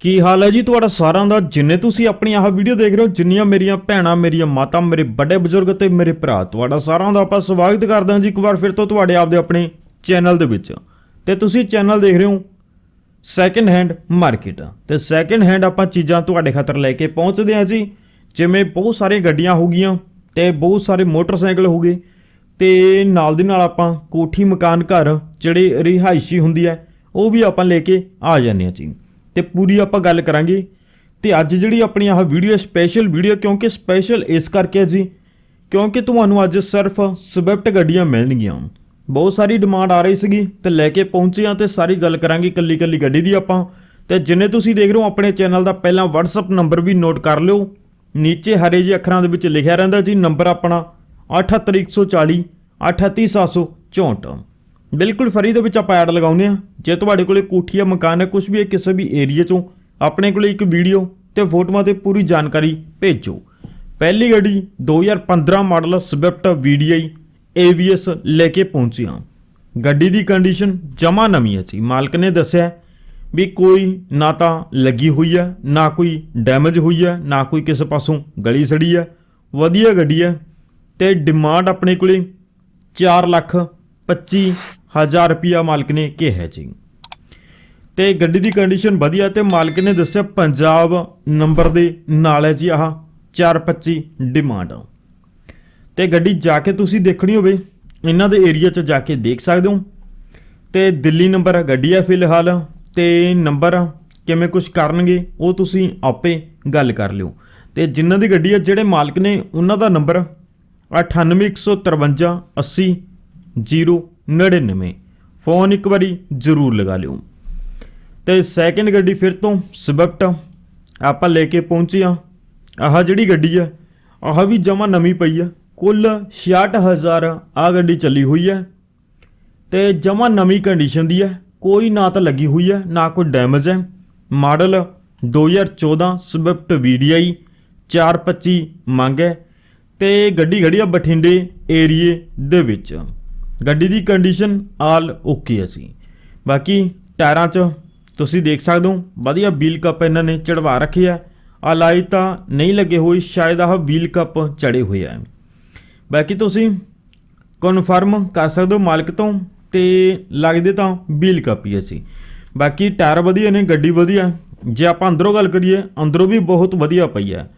ਕੀ ਹਾਲ ਹੈ ਜੀ ਤੁਹਾਡਾ ਸਾਰਿਆਂ ਦਾ? ਜਿੰਨੇ ਤੁਸੀਂ ਆਪਣੀ ਆਹ ਵੀਡੀਓ ਦੇਖ ਰਹੇ ਹੋ, ਜਿੰਨੀਆਂ ਮੇਰੀਆਂ ਭੈਣਾਂ, ਮੇਰੀਆਂ ਮਾਤਾ, ਮੇਰੇ ਵੱਡੇ ਬਜ਼ੁਰਗ ਤੇ ਮੇਰੇ ਭਰਾ, ਤੁਹਾਡਾ ਸਾਰਿਆਂ ਦਾ ਆਪਾਂ ਸਵਾਗਤ ਕਰਦੇ ਹਾਂ ਜੀ ਇੱਕ ਵਾਰ ਫਿਰ ਤੋਂ ਤੁਹਾਡੇ ਆਪਦੇ ਆਪਣੇ ਚੈਨਲ ਦੇ ਵਿੱਚ। ਤੇ ਤੁਸੀਂ ਚੈਨਲ ਦੇਖ ਰਹੇ ਹੋ ਸੈਕੰਡ ਹੈਂਡ ਮਾਰਕੀਟ ਤੇ ਸੈਕੰਡ ਹੈਂਡ ਆਪਾਂ ਚੀਜ਼ਾਂ ਤੁਹਾਡੇ ਖਾਤਰ ਲੈ ਕੇ ਪਹੁੰਚਦੇ ਹਾਂ ਜੀ। ਜਿਵੇਂ ਬਹੁਤ ਸਾਰੀਆਂ ਗੱਡੀਆਂ ਹੋ ਗਈਆਂ ਤੇ ਬਹੁਤ ਸਾਰੇ ਮੋਟਰਸਾਈਕਲ ਹੋ ਗਏ। ਤੇ ਨਾਲ ਦੀ ਨਾਲ ਆਪਾਂ ਕੋਠੀ ਮਕਾਨ ਘਰ, ਜਿਹੜੇ ਰਿਹਾਇਸ਼ੀ ਹੁੰਦੀ ਹੈ, ਉਹ ਵੀ ਆਪਾਂ ਲੈ ਕੇ ਆ ਜਾਂਦੇ ਹਾਂ ਜੀ। ਤੇ ਪੂਰੀ ਆਪਾਂ ਗੱਲ ਕਰਾਂਗੇ। ਤੇ ਅੱਜ ਜਿਹੜੀ ਆਪਣੀ ਆਹ ਵੀਡੀਓ ਸਪੈਸ਼ਲ ਵੀਡੀਓ ਕਿਉਂਕਿ ਸਪੈਸ਼ਲ ਇਸ ਕਰਕੇ ਜੀ, ਕਿਉਂਕਿ ਤੁਹਾਨੂੰ ਅੱਜ ਸਿਰਫ ਸਵਿਫਟ ਗੱਡੀਆਂ ਮਿਲਣਗੀਆਂ। ਬਹੁਤ ਸਾਰੀ ਡਿਮਾਂਡ ਆ ਰਹੀ ਸੀਗੀ, ਤੇ ਲੈ ਕੇ ਪਹੁੰਚੇ ਆ ਤੇ ਸਾਰੀ ਗੱਲ ਕਰਾਂਗੇ ਕੱਲੀ ਕੱਲੀ ਗੱਡੀ ਦੀ ਆਪਾਂ। ਤੇ ਜਿੰਨੇ ਤੁਸੀਂ ਦੇਖ ਰਹੇ ਹੋ, ਆਪਣੇ ਚੈਨਲ ਦਾ ਪਹਿਲਾਂ WhatsApp ਨੰਬਰ ਵੀ ਨੋਟ ਕਰ ਲਿਓ। ਨੀਚੇ ਹਰੇ ਜਿਹੇ ਅੱਖਰਾਂ ਦੇ ਵਿੱਚ ਲਿਖਿਆ ਰਹਿੰਦਾ ਜੀ ਨੰਬਰ ਆਪਣਾ 78140 38764 ਬਿਲਕੁਲ ਫਰੀ ਦੇ ਵਿੱਚ ਆਪਾਂ ਐਡ ਲਗਾਉਂਦੇ ਆ ਜੇ ਤੁਹਾਡੇ ਕੋਲੇ ਕੋਠੀ ਜਾਂ ਮਕਾਨ ਹੈ ਕੁਝ ਵੀ ਹੈ, ਕਿਸੇ ਵੀ ਏਰੀਆ ਚੋਂ, ਆਪਣੇ ਕੋਲੇ ਇੱਕ ਵੀਡੀਓ ਤੇ ਫੋਟੋਆਂ ਤੇ ਪੂਰੀ ਜਾਣਕਾਰੀ ਭੇਜੋ। ਪਹਿਲੀ ਗੱਡੀ 2015 ਮਾਡਲ ਸਵਿਫਟ VDI AVS ਲੈ ਕੇ ਪਹੁੰਚਿਆ ਗੱਡੀ ਦੀ ਕੰਡੀਸ਼ਨ ਜਮਾ ਨਵੀਂ ਹੈ ਜੀ। ਮਾਲਕ ਨੇ ਦੱਸਿਆ ਵੀ ਕੋਈ ਨਾ ਤਾਂ ਲੱਗੀ ਹੋਈ ਹੈ, ਨਾ ਕੋਈ ਡੈਮੇਜ ਹੋਈ ਹੈ, ਨਾ ਕੋਈ ਕਿਸੇ ਪਾਸੋਂ ਗਲੀ ਸੜੀ ਹੈ। ਵਧੀਆ ਗੱਡੀ ਹੈ ਤੇ ਡਿਮਾਂਡ ਆਪਣੇ ਕੋਲੇ 4 ਲੱਖ 25 ਹਜ਼ਾਰ ਰੁਪਿਆ ਮਾਲਕ ਨੇ ਕਿਹਾ ਜੀ। ਤੇ ਗੱਡੀ ਦੀ ਕੰਡੀਸ਼ਨ ਵਧੀਆ ਤੇ ਮਾਲਕ ਨੇ ਦੱਸਿਆ ਪੰਜਾਬ ਨੰਬਰ ਦੇ ਨਾਲ ਹੈ ਜੀ ਆਹ 425 ਡਿਮਾਂਡ ਤੇ ਗੱਡੀ ਜਾ ਕੇ ਤੁਸੀਂ ਦੇਖਣੀ ਹੋਵੇ, ਇਹਨਾਂ ਦੇ ਏਰੀਆ 'ਚ ਜਾ ਕੇ ਦੇਖ ਸਕਦੇ ਹੋ। ਤੇ ਦਿੱਲੀ ਨੰਬਰ ਗੱਡੀ ਆ ਫਿਲਹਾਲ, ਤੇ ਨੰਬਰ ਕਿਵੇਂ ਕੁਝ ਕਰਨਗੇ, ਉਹ ਤੁਸੀਂ ਆਪੇ ਗੱਲ ਕਰ ਲਿਓ। ਤੇ ਜਿਨ੍ਹਾਂ ਦੀ ਗੱਡੀ ਹੈ, ਜਿਹੜੇ ਮਾਲਕ ਨੇ, ਉਹਨਾਂ ਦਾ ਨੰਬਰ 98153 80 099 ਫੋਨ ਇੱਕ ਵਾਰੀ ਜ਼ਰੂਰ ਲਗਾ ਲਿਓ। ਤੇ ਸੈਕਿੰਡ ਗੱਡੀ ਫਿਰ ਤੋਂ ਸਵਿਫਟ ਆਪਾਂ ਲੈ ਕੇ ਪਹੁੰਚੇ ਆ। ਆਹ ਜਿਹੜੀ ਗੱਡੀ ਆ, ਆਹ ਵੀ ਜਮਾ ਨਵੀਂ ਪਈ ਆ। ਕੁੱਲ 66000 ਆ ਗੱਡੀ ਚੱਲੀ ਹੋਈ ਹੈ ਤੇ ਜਮਾ ਨਵੀਂ ਕੰਡੀਸ਼ਨ ਦੀ ਹੈ ਕੋਈ ਨਾ ਤਾਂ ਲੱਗੀ ਹੋਈ ਹੈ ਨਾ ਕੋਈ ਡੈਮੇਜ ਹੈ ਮਾਡਲ 2014 ਸਵਿਫਟ VDI 425 ਮੰਗ ਹੈ ਤੇ ਗੱਡੀ ਖੜੀ ਆ ਬਠਿੰਡੇ ਏਰੀਏ ਦੇ ਵਿੱਚ। ਗੱਡੀ ਦੀ ਕੰਡੀਸ਼ਨ ਆਲ ਓਕੇ ਹੈ ਸੀ ਬਾਕੀ ਟਾਇਰਾਂ 'ਚ ਤੁਸੀਂ ਦੇਖ ਸਕਦੇ ਹੋ, ਵਧੀਆ ਵੀਲ ਕੱਪ ਇਹਨਾਂ ਨੇ ਚੜਵਾ ਰੱਖੇ ਆ। ਆ ਤਾਂ ਨਹੀਂ ਲੱਗੇ ਹੋਏ, ਸ਼ਾਇਦ ਆਹ ਵੀਲ ਕੱਪ ਚੜੇ ਹੋਏ ਆ। ਬਾਕੀ ਤੁਸੀਂ ਕਨਫਰਮ ਕਰ ਸਕਦੇ ਹੋ ਮਾਲਕ ਤੋਂ ਤੇ ਲੱਗਦੇ ਤਾਂ ਵੀਲ ਕੱਪ ਹੀ ਆ ਸੀ ਬਾਕੀ ਟਾਇਰ ਵਧੀਆ ਨੇ, ਗੱਡੀ ਵਧੀਆ। ਜੇ ਆਪਾਂ ਅੰਦਰੋਂ ਗੱਲ ਕਰੀਏ, ਅੰਦਰੋਂ ਵੀ ਬਹੁਤ ਵਧੀਆ ਪਈ ਹੈ।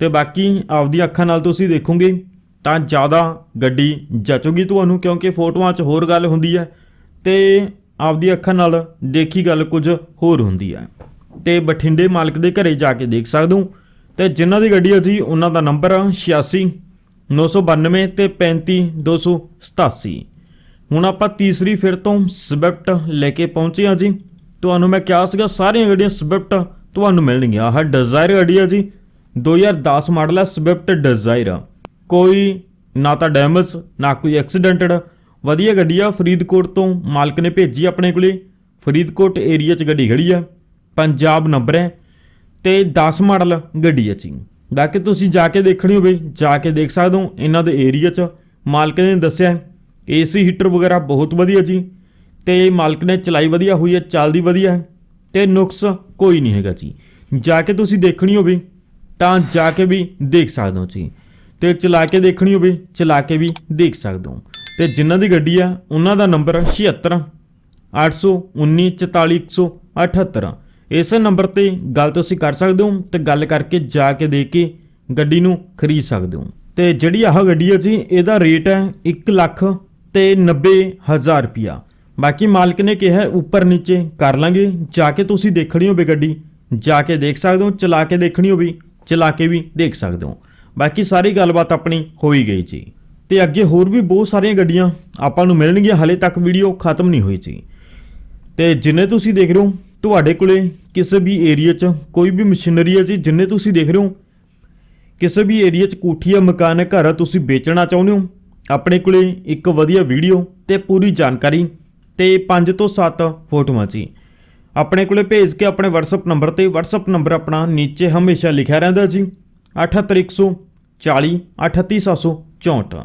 ਤੇ ਬਾਕੀ ਆਪਦੀ ਅੱਖਾਂ ਨਾਲ ਤੁਸੀਂ ਦੇਖੋਗੇ ਤਾਂ ਜ਼ਿਆਦਾ ਗੱਡੀ ਜਚੂਗੀ ਤੁਹਾਨੂੰ, ਕਿਉਂਕਿ ਫੋਟੋਆਂ 'ਚ ਹੋਰ ਗੱਲ ਹੁੰਦੀ ਹੈ ਤੇ ਆਪਦੀ ਅੱਖਾਂ ਨਾਲ ਦੇਖੀ ਗੱਲ ਕੁਝ ਹੋਰ ਹੁੰਦੀ ਹੈ। ਤੇ ਬਠਿੰਡੇ ਮਾਲਕ ਦੇ ਘਰੇ ਜਾ ਕੇ ਦੇਖ ਸਕਦੇ ਹੋ ਤੇ ਜਿਨ੍ਹਾਂ ਦੀ ਗੱਡੀ ਹੈ ਜੀ ਉਹਨਾਂ ਦਾ ਨੰਬਰ 86 992 ਤੇ 35287 ਹੁਣ ਆਪਾਂ ਤੀਸਰੀ ਫਿਰ ਤੋਂ ਸਵਿਫਟ ਲੈ ਕੇ ਪਹੁੰਚੇ ਹਾਂ ਜੀ। ਤੁਹਾਨੂੰ ਮੈਂ ਕਿਹਾ ਸੀਗਾ, ਸਾਰੀਆਂ ਗੱਡੀਆਂ ਸਵਿਫਟ ਤੁਹਾਨੂੰ ਮਿਲਣਗੀਆਂ। ਆਹ ਡਿਜ਼ਾਇਰ ਗੱਡੀ ਆ ਜੀ 2010 ਮਾਡਲ ਹੈ ਸਵਿਫਟ ਡਿਜ਼ਾਇਰ ਕੋਈ ਨਾ ਤਾਂ ਡੈਮੇਜ ਨਾ ਕੋਈ ਐਕਸੀਡੈਂਟਡ। ਵਧੀਆ ਗੱਡੀ ਆ, ਫਰੀਦਕੋਟ ਤੋਂ ਮਾਲਕ ਨੇ ਭੇਜੀ ਆਪਣੇ ਕੋਲੇ। ਫਰੀਦਕੋਟ ਏਰੀਆ 'ਚ ਗੱਡੀ ਖੜੀ ਆ, ਪੰਜਾਬ ਨੰਬਰ ਹੈ ਤੇ 10 ਮਾਡਲ ਗੱਡੀ ਹੈ ਜੀ ਬਾਕੀ ਤੁਸੀਂ ਜਾ ਕੇ ਦੇਖਣੀ ਹੋਵੇ, ਜਾ ਕੇ ਦੇਖ ਸਕਦੇ ਹੋ ਇਹਨਾਂ ਦੇ ਏਰੀਆ 'ਚ। ਮਾਲਕ ਨੇ ਦੱਸਿਆ ਏਸੀ ਹੀਟਰ ਵਗੈਰਾ ਬਹੁਤ ਵਧੀਆ ਜੀ। ਤੇ ਮਾਲਕ ਨੇ ਚਲਾਈ ਵਧੀਆ ਹੋਈ ਹੈ, ਚੱਲਦੀ ਵਧੀਆ ਹੈ, ਤੇ ਨੁਕਸ ਕੋਈ ਨਹੀਂ ਹੈਗਾ ਜੀ। ਜਾ ਕੇ ਤੁਸੀਂ ਦੇਖਣੀ ਹੋਵੇ, ਤਾਂ ਜਾ ਕੇ ਵੀ ਦੇਖ ਸਕਦੇ ਹੋ ਜੀ। ਤੇ ਚਲਾ ਕੇ ਦੇਖਣੀ ਹੋਵੇ, ਚਲਾ ਕੇ ਵੀ ਦੇਖ ਸਕਦੇ ਹੋ। ਤੇ ਜਿਨ੍ਹਾਂ ਦੀ ਗੱਡੀ ਆ, ਉਹਨਾਂ ਦਾ ਨੰਬਰ 76 819 44178 ਇਸ ਨੰਬਰ ਤੇ ਗੱਲ ਤੁਸੀਂ ਕਰ ਸਕਦੇ ਹੋ ਤੇ ਗੱਲ ਕਰਕੇ ਜਾ ਕੇ ਦੇਖ ਕੇ ਗੱਡੀ ਨੂੰ ਖਰੀਦ ਸਕਦੇ ਹੋ। ਤੇ ਜਿਹੜੀ ਆਹ ਗੱਡੀ ਹੈ ਜੀ, ਇਹਦਾ ਰੇਟ ਹੈ 1 ਲੱਖ ਤੇ 90 ਹਜ਼ਾਰ ਰੁਪਿਆ ਬਾਕੀ ਮਾਲਕ ਨੇ ਕਿਹਾ ਉੱਪਰ ਨੀਚੇ ਕਰ ਲਾਂਗੇ, ਜਾ ਕੇ ਤੁਸੀਂ ਦੇਖਣੀ ਹੋਵੇ ਗੱਡੀ, ਜਾ ਕੇ ਦੇਖ ਸਕਦੇ ਹੋ, ਚਲਾ ਕੇ ਦੇਖਣੀ ਹੋਵੇ, ਚਲਾ ਕੇ ਵੀ ਦੇਖ ਸਕਦੇ ਹੋ। ਬਾਕੀ ਸਾਰੀ ਗੱਲਬਾਤ ਆਪਣੀ ਹੋਈ ਗਈ ਜੀ। ਤੇ ਅੱਗੇ ਹੋਰ ਵੀ ਬਹੁਤ ਸਾਰੀਆਂ ਗੱਡੀਆਂ ਆਪਾਂ ਨੂੰ ਮਿਲਣਗੀਆਂ, ਹਲੇ ਤੱਕ ਵੀਡੀਓ ਖਤਮ ਨਹੀਂ ਹੋਈ ਜੀ। ਤੇ ਜਿੰਨੇ ਤੁਸੀਂ ਦੇਖ ਰਹੇ ਹੋ, ਤੁਹਾਡੇ ਕੋਲੇ ਕਿਸੇ ਵੀ ਏਰੀਆ 'ਚ ਕੋਈ ਵੀ ਮਸ਼ੀਨਰੀ ਹੈ ਜੀ, ਜਿੰਨੇ ਤੁਸੀਂ ਦੇਖ ਰਹੇ ਹੋ, ਕਿਸੇ ਵੀ ਏਰੀਆ 'ਚ ਕੋਠੀਆ ਮਕਾਨ ਘਰ ਤੁਸੀਂ ਵੇਚਣਾ ਚਾਹੁੰਦੇ ਹੋ, ਆਪਣੇ ਕੋਲੇ ਇੱਕ ਵਧੀਆ ਵੀਡੀਓ ਤੇ ਪੂਰੀ ਜਾਣਕਾਰੀ ਤੇ 5 ਤੋਂ 7 ਫੋਟੋਆਂ ਜੀ। ਆਪਣੇ ਕੋਲੇ ਭੇਜ ਕੇ ਆਪਣੇ WhatsApp ਨੰਬਰ ਤੇ WhatsApp ਨੰਬਰ ਆਪਣਾ ਨੀਚੇ ਹਮੇਸ਼ਾ ਲਿਖਿਆ ਰਹਿੰਦਾ ਜੀ। 78140 38764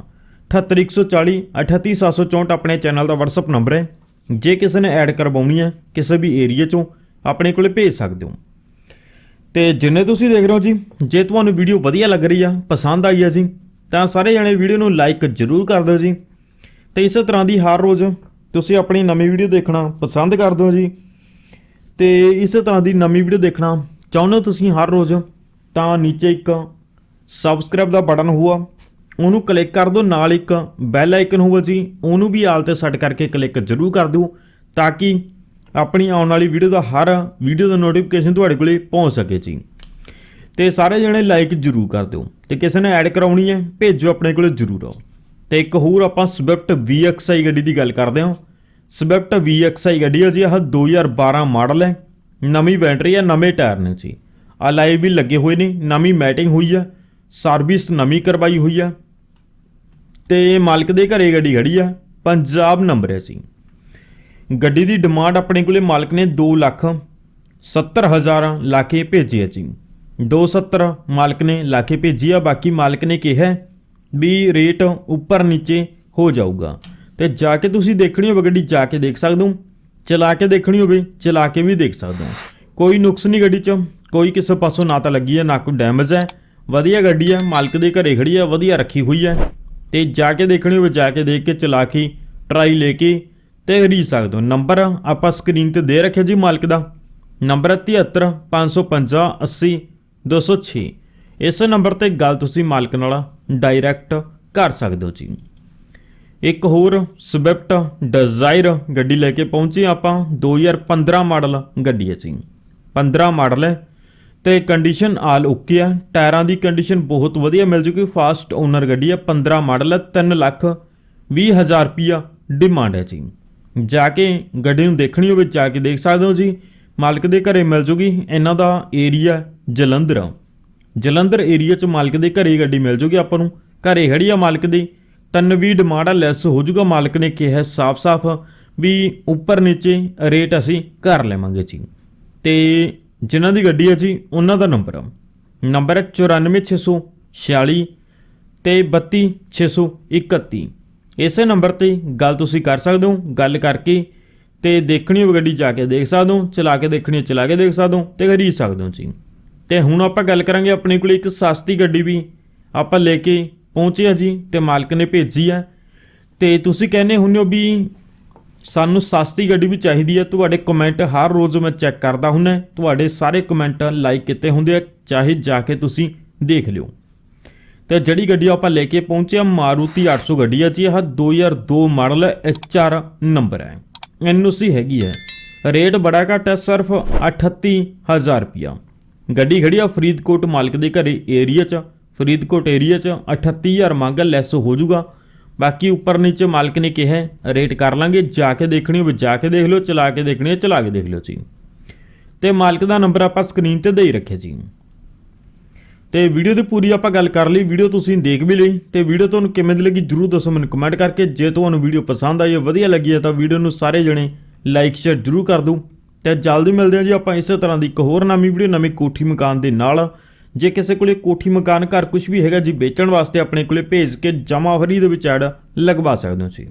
78140 38764 ਆਪਣੇ ਚੈਨਲ ਦਾ WhatsApp ਨੰਬਰ ਹੈ। ਜੇ ਕਿਸੇ ਨੇ ਐਡ ਕਰਵਾਉਣੀ ਹੈ ਕਿਸੇ ਵੀ ਏਰੀਆ ਚੋਂ, ਆਪਣੇ ਕੋਲੇ ਭੇਜ ਸਕਦੇ ਹੋ। ਤੇ ਜਿੰਨੇ ਤੁਸੀਂ ਦੇਖ ਰਹੇ ਹੋ ਜੀ, ਜੇ ਤੁਹਾਨੂੰ ਵੀਡੀਓ ਵਧੀਆ ਲੱਗ ਰਹੀ ਆ, ਪਸੰਦ ਆਈ ਆ ਜੀ, ਤਾਂ ਸਾਰੇ ਜਣੇ ਵੀਡੀਓ ਨੂੰ ਲਾਈਕ ਜ਼ਰੂਰ ਕਰ ਦਿਓ ਜੀ। ਤੇ ਇਸੇ ਤਰ੍ਹਾਂ ਦੀ ਹਰ ਰੋਜ਼ ਤੁਸੀਂ ਆਪਣੀ ਨਵੀਂ ਵੀਡੀਓ ਦੇਖਣਾ ਪਸੰਦ ਕਰਦੇ ਹੋ ਜੀ। ਤੇ ਇਸੇ ਤਰ੍ਹਾਂ ਦੀ ਨਵੀਂ ਵੀਡੀਓ ਦੇਖਣਾ ਚਾਹੁੰਦੇ ਹੋ ਤੁਸੀਂ ਹਰ ਰੋਜ਼, ਤਾਂ ਨੀਚੇ ਇੱਕ ਸਬਸਕ੍ਰਾਈਬ ਦਾ ਬਟਨ ਹੋਊਗਾ, ਉਹਨੂੰ ਕਲਿੱਕ ਕਰ ਦਿਓ, ਨਾਲ ਇੱਕ ਬੈਲ ਆਈਕਨ ਹੋਊਗਾ ਜੀ, ਉਹਨੂੰ ਵੀ ਆਲ ਤੇ ਸੈੱਟ ਕਰਕੇ ਕਲਿੱਕ ਜ਼ਰੂਰ ਕਰ ਦਿਓ, ਤਾਂ ਕਿ ਆਪਣੀ ਆਉਣ ਵਾਲੀ ਵੀਡੀਓ ਦਾ ਹਰ ਵੀਡੀਓ ਦਾ ਨੋਟੀਫਿਕੇਸ਼ਨ ਤੁਹਾਡੇ ਕੋਲੇ ਪਹੁੰਚ ਸਕੇ ਜੀ। ਤੇ ਸਾਰੇ ਜਣੇ ਲਾਈਕ ਜ਼ਰੂਰ ਕਰ ਦਿਓ, ਤੇ ਕਿਸੇ ਨੇ ਐਡ ਕਰਾਉਣੀ ਹੈ, ਭੇਜੋ ਆਪਣੇ ਕੋਲੇ ਜ਼ਰੂਰ ਆਓ। ਤੇ ਇੱਕ ਹੋਰ ਆਪਾਂ ਸਵਿਫਟ VXI ਗੱਡੀ ਦੀ ਗੱਲ ਕਰਦੇ ਹਾਂ। ਸਵਿਫਟ VXI ਗੱਡੀ ਹੈ ਜੀ, ਆਹ 2012 ਮਾਡਲ ਹੈ। ਨਵੀਂ ਬੈਟਰੀ ਹੈ, ਨਵੇਂ ਟਾਇਰ ਨੇ ਜੀ। ਆ ਵੀ ਲੱਗੇ ਹੋਏ ਨੇ, ਨਵੀਂ ਮੈਟਿੰਗ ਹੋਈ ਹੈ। ਸਰਵਿਸ ਨਵੀਂ ਕਰਵਾਈ ਹੋਈ ਆ ਤੇ ਮਾਲਕ ਦੇ ਘਰੇ ਗੱਡੀ ਖੜੀ ਆ, ਪੰਜਾਬ ਨੰਬਰ ਹੈ ਜੀ ਗੱਡੀ ਦੀ ਡਿਮਾਂਡ ਆਪਣੇ ਕੋਲੇ ਮਾਲਕ ਨੇ 2 ਲੱਖ 70 ਹਜ਼ਾਰ ਲਾ ਕੇ ਭੇਜੀ ਹੈ ਜੀ। 270 ਮਾਲਕ ਨੇ ਲਾ ਕੇ ਭੇਜੀ ਆ, ਬਾਕੀ ਮਾਲਕ ਨੇ ਕਿਹਾ ਵੀ ਰੇਟ ਉੱਪਰ ਨੀਚੇ ਹੋ ਜਾਊਗਾ। ਤੇ ਜਾ ਕੇ ਤੁਸੀਂ ਦੇਖਣੀ ਹੋਵੇ, ਗੱਡੀ ਜਾ ਕੇ ਦੇਖ ਸਕਦੇ ਹੋ, ਚਲਾ ਕੇ ਦੇਖਣੀ ਹੋਵੇ, ਚਲਾ ਕੇ ਵੀ ਦੇਖ ਸਕਦੇ ਹੋ। ਕੋਈ ਨੁਕਸ ਨਹੀਂ ਗੱਡੀ 'ਚ, ਕੋਈ ਕਿਸੇ ਪਾਸੋਂ ਨਾ ਤਾਂ ਲੱਗੀ ਹੈ ਨਾ ਕੋਈ ਡੈਮੇਜ ਹੈ। ਵਧੀਆ ਗੱਡੀ ਹੈ ਮਾਲਕ ਦੇ ਘਰੇ ਖੜੀ ਹੈ ਵਧੀਆ ਰੱਖੀ ਹੋਈ ਹੈ ਤੇ ਜਾ ਕੇ ਦੇਖਣੀ ਹੋਵੇ, ਜਾ ਕੇ ਦੇਖ ਕੇ ਚਲਾ ਕੇ ਟਰਾਈ ਲੈ ਕੇ ਤੇ ਖਰੀਦ ਸਕਦੇ ਹੋ। ਨੰਬਰ ਆਪਾਂ ਸਕਰੀਨ ਤੇ ਦੇ ਰੱਖਿਆ ਜੀ ਮਾਲਕ ਦਾ। ਨੰਬਰ ਹੈ 73 550 80 206 ਇਸ ਨੰਬਰ ਤੇ ਗੱਲ ਤੁਸੀਂ ਮਾਲਕ ਨਾਲ ਡਾਇਰੈਕਟ ਕਰ ਸਕਦੇ ਹੋ ਜੀ। ਇੱਕ ਹੋਰ ਸਵਿਫਟ ਡਿਜ਼ਾਇਰ ਗੱਡੀ ਲੈ ਕੇ ਪਹੁੰਚੇ ਆਪਾਂ 2015 ਮਾਡਲ ਗੱਡੀ ਹੈ ਜੀ। 15 ਮਾਡਲ ਹੈ ਤੇ ਕੰਡੀਸ਼ਨ ਆਲ ਓਕੇ ਆ। ਟਾਇਰਾਂ ਦੀ ਕੰਡੀਸ਼ਨ ਬਹੁਤ ਵਧੀਆ ਮਿਲ ਜੂਗੀ। ਫਾਸਟ ਓਨਰ ਗੱਡੀ ਆ 15 ਮਾਡਲ ਹੈ 3 ਲੱਖ 20 ਹਜ਼ਾਰ ਰੁਪਿਆ ਡਿਮਾਂਡ ਹੈ ਜੀ। ਜਾ ਕੇ ਗੱਡੀ ਨੂੰ ਦੇਖਣੀ ਹੋਵੇ, ਜਾ ਕੇ ਦੇਖ ਸਕਦੇ ਹੋ ਜੀ। ਮਾਲਕ ਦੇ ਘਰੇ ਮਿਲ ਜੂਗੀ। ਇਹਨਾਂ ਦਾ ਏਰੀਆ ਜਲੰਧਰ ਜਲੰਧਰ ਏਰੀਆ ਚ ਮਾਲਕ ਦੇ ਘਰੇ ਗੱਡੀ ਮਿਲ ਜੂਗੀ ਆਪਾਂ ਨੂੰ। ਘਰੇ ਖੜੀ ਆ ਮਾਲਕ ਦੀ। ਤਨ ਵੀ ਡਿਮਾਂਡ ਆ ਲੈਸ ਹੋ ਜੂਗਾ। ਮਾਲਕ ਨੇ ਕਿਹਾ ਸਾਫ਼-ਸਾਫ਼ ਵੀ ਉੱਪਰ ਨੀਚੇ ਰੇਟ ਅਸੀਂ ਕਰ ਲਵਾਂਗੇ ਜੀ। ਤੇ ਜਿਨ੍ਹਾਂ ਦੀ ਗੱਡੀ ਹੈ ਜੀ, ਉਹਨਾਂ ਦਾ ਨੰਬਰ ਆ। ਨੰਬਰ ਹੈ 94646 ਤੇ 32631 ਇਸੇ ਨੰਬਰ ਤੇ ਗੱਲ ਤੁਸੀਂ ਕਰ ਸਕਦੇ ਹੋ, ਗੱਲ ਕਰਕੇ ਤੇ ਦੇਖਣੀ ਹੋਵੇ ਗੱਡੀ ਜਾ ਕੇ ਦੇਖ ਸਕਦੇ ਹੋ, ਚਲਾ ਕੇ ਦੇਖਣੀ ਹੈ, ਚਲਾ ਕੇ ਦੇਖ ਸਕਦੇ ਹੋ ਤੇ ਖਰੀਦ ਸਕਦੇ ਹੋ ਜੀ। ਤੇ ਹੁਣ ਆਪਾਂ ਗੱਲ ਕਰਾਂਗੇ ਆਪਣੇ ਕੋਲ ਇੱਕ ਸਸਤੀ ਗੱਡੀ ਵੀ ਆਪਾਂ ਲੈ ਕੇ ਪਹੁੰਚੇ ਆ ਜੀ ਤੇ ਮਾਲਕ ਨੇ ਭੇਜੀ ਆ ਤੇ ਤੁਸੀਂ ਕਹਿੰਦੇ ਹੁੰਦੇ ਹੋ ਵੀ ਸਾਨੂੰ ਸਸਤੀ ਗੱਡੀ ਵੀ ਚਾਹੀਦੀ ਹੈ। ਤੁਹਾਡੇ ਕਮੈਂਟ ਹਰ ਰੋਜ਼ ਮੈਂ ਚੈੱਕ ਕਰਦਾ ਹੁੰਨਾ ਤੁਹਾਡੇ ਸਾਰੇ ਕਮੈਂਟ ਲਾਈਕ ਕੀਤੇ ਹੁੰਦੇ ਆ। ਚਾਹੇ ਜਾ ਕੇ ਤੁਸੀਂ ਦੇਖ ਲਿਓ। ਤੇ ਜਿਹੜੀ ਗੱਡੀ ਆਪਾਂ ਲੈ ਕੇ ਪਹੁੰਚੇ ਆ ਮਾਰੂਤੀ 800 ਗੱਡੀ ਆ ਜੀ। ਇਹ 2002 ਮਾਡਲ ਹੈ HR ਨੰਬਰ ਹੈ। ਐਨਓਸੀ ਹੈਗੀ ਹੈ। ਰੇਟ ਬੜਾ ਘੱਟ ਹੈ, ਸਿਰਫ 38000 ਰੁਪਿਆ ਗੱਡੀ ਖੜੀ ਆ ਫਰੀਦਕੋਟ ਮਾਲਕ ਦੇ ਘਰੇ ਏਰੀਆ 'ਚ। ਫਰੀਦਕੋਟ ਏਰੀਆ 'ਚ 38000 ਮੰਗ ਲੈਸ ਹੋ ਜਾਊਗਾ। ਬਾਕੀ ਉੱਪਰ ਨੀਚੇ ਮਾਲਕ ਨੇ ਕਿਹਾ, ਰੇਟ ਕਰ ਲਾਂਗੇ, ਜਾ ਕੇ ਦੇਖਣੀ ਹੋਵੇ, ਜਾ ਕੇ ਦੇਖ ਲਿਓ, ਚਲਾ ਕੇ ਦੇਖਣੀ ਹੈ, ਚਲਾ ਕੇ ਦੇਖ ਲਿਓ ਜੀ। ਤੇ ਮਾਲਕ ਦਾ ਨੰਬਰ ਆਪਾਂ ਸਕਰੀਨ ਤੇ ਦੇ ਹੀ ਰੱਖਿਆ ਜੀ। ਤੇ ਵੀਡੀਓ ਦੀ ਪੂਰੀ ਆਪਾਂ ਗੱਲ ਕਰ ਲਈ, ਵੀਡੀਓ ਤੁਸੀਂ ਦੇਖ ਵੀ ਲਈ, ਤੇ ਵੀਡੀਓ ਤੁਹਾਨੂੰ ਕਿਵੇਂ ਦੀ ਲੱਗੀ ਜਰੂਰ ਦੱਸੋ ਮੈਨੂੰ ਕਮੈਂਟ ਕਰਕੇ। ਜੇ ਤੁਹਾਨੂੰ ਵੀਡੀਓ ਪਸੰਦ ਆਈ ਹੈ, ਵਧੀਆ ਲੱਗੀ ਹੈ, ਤਾਂ ਵੀਡੀਓ ਨੂੰ ਸਾਰੇ ਜਣੇ ਲਾਈਕ ਸ਼ੇਅਰ ਜਰੂਰ ਕਰ ਦਿਓ। ਤੇ ਜਲਦੀ ਮਿਲਦੇ ਹਾਂ ਜੀ ਆਪਾਂ ਇਸੇ ਤਰ੍ਹਾਂ ਦੀ ਇੱਕ ਹੋਰ ਨਵੀਂ ਵੀਡੀਓ, ਨਵੀਂ ਕੋਠੀ ਮਕਾਨ ਦੇ ਨਾਲ। ਜੇ ਕਿਸੇ ਕੋਲੇ ਕੋਠੀ, ਮਕਾਨ, ਘਰ ਕੁਝ ਵੀ ਹੈਗਾ ਜੀ, ਵੇਚਣ ਵਾਸਤੇ ਆਪਣੇ ਕੋਲੇ ਭੇਜ ਕੇ ਜਮਾ ਫਰੀ ਦੇ ਵਿੱਚ ਐਡ ਲਗਵਾ ਸਕਦੇ ਹੋ ਜੀ